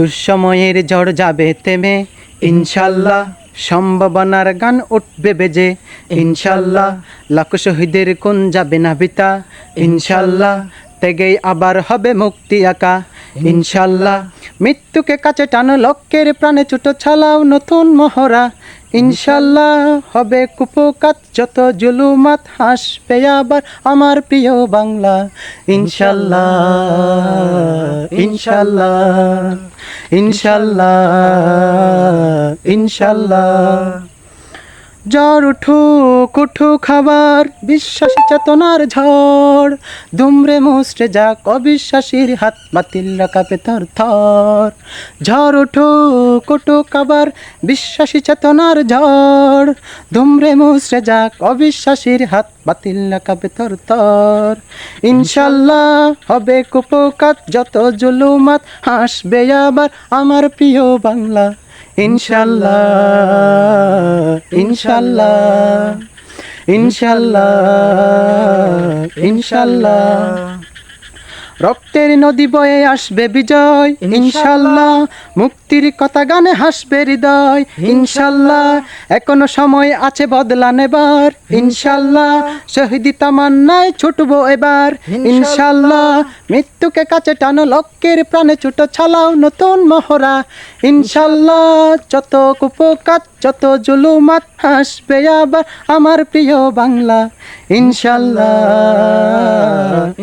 দুঃসময়ের ঝড় যাবে তেমে ইনশাল্লাহ সম্ভাবনার গান উঠবে বেজে। ইনশাল্লাহ লাখ শহীদের কোন যাবে না বিতা ইনশাল্লাহ তেগেই আবার হবে মুক্তি আঁকা ইনশাল্লাহ মৃত্যুকে কাছে টানো লক্ষ্যের প্রাণে ছোট ছালাও নতুন মহড়া। ইনশাল্লাহ হবে কুপকাত, যত জুলুমাত হাসবে আবার আমার প্রিয় বাংলা। ইনশাল্লাহ ইনশাল্লাহ। ইনশাল্লাহ ইনশাল্লাহ। জ্বর উঠুক উঠুক খাবার, বিশ্বাসী চেতনার ঝড়। দুমড়ে মুসড়ে যাক অবিশ্বাসীর হাত, বাতিল রাখাবে থর থর। ঝড় উঠুক উঠুক আবার বিশ্বাসী চেতনার ঝড়। দুমড়ে মুসড়ে যাক অবিশ্বাসীর হাত, বাতিল রাখাবে থর থর। ইনশাল্লাহ হবে কুপকাত, যত জুলুমাত, হাসবে আবার আমার প্রিয় বাংলা। ইনশাল্লাহ ইনশাল্লাহ ইনশাল্লাহ ইনশাল্লাহ। রক্তের নদী বয়ে আসবে বিজয় ইনশাল্লাহ মুক্তির কথা গানে হাসবে হৃদয়। ইনশাল্লাহ এখনও সময় আছে বদলা নেবার। ইনশাল্লাহ শহীদি তামান্নায় ছুটবো এবার। ইনশাল্লাহ মৃত্যুকে কাছে টানো লক্ষ্যের প্রাণে ছোট ছালাও নতুন মহড়া। ইনশাল্লাহ যত কুপকাত যত জুলুমাত হাসবে আবার আমার প্রিয় বাংলা। ইনশাল্লাহ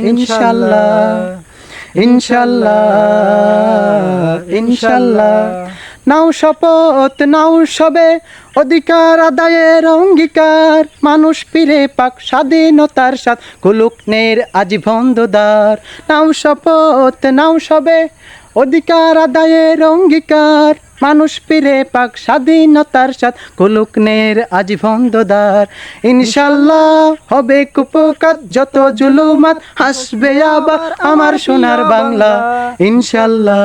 ইনশাল্লাহ। ইনশাল্লাহ ইনশাল্লাহ। নাও শপথ, নাও সবে অধিকার আদায়ের অঙ্গীকার। মানুষ ফিরে পাক স্বাধীনতার সাথ কুলুকনের দ্বার নাও শপথ, নাও সবে অধিকার আদায়ের অঙ্গীকার, মানুষ পিরে পাক স্বাধীনতার সাথ কুলুকনের আজীবন দ্বার ইনশাল্লাহ হবে কুপকাত যত জুলুমাত হাসবে আবার আমার সোনার বাংলা। ইনশাল্লাহ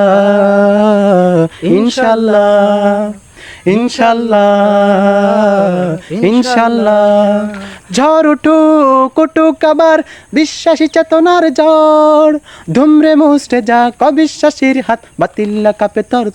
ইনশাল্লাহ ইনশাল্লাহ ইনশাল্লাহ। ঝড় উঠুক উঠুক আবার বিশ্বাসী চেতনার ঝড়। ধুমরে মুষ্টে যা কবিশ্বাসীর হাত, বাতিল্লা কাপে তর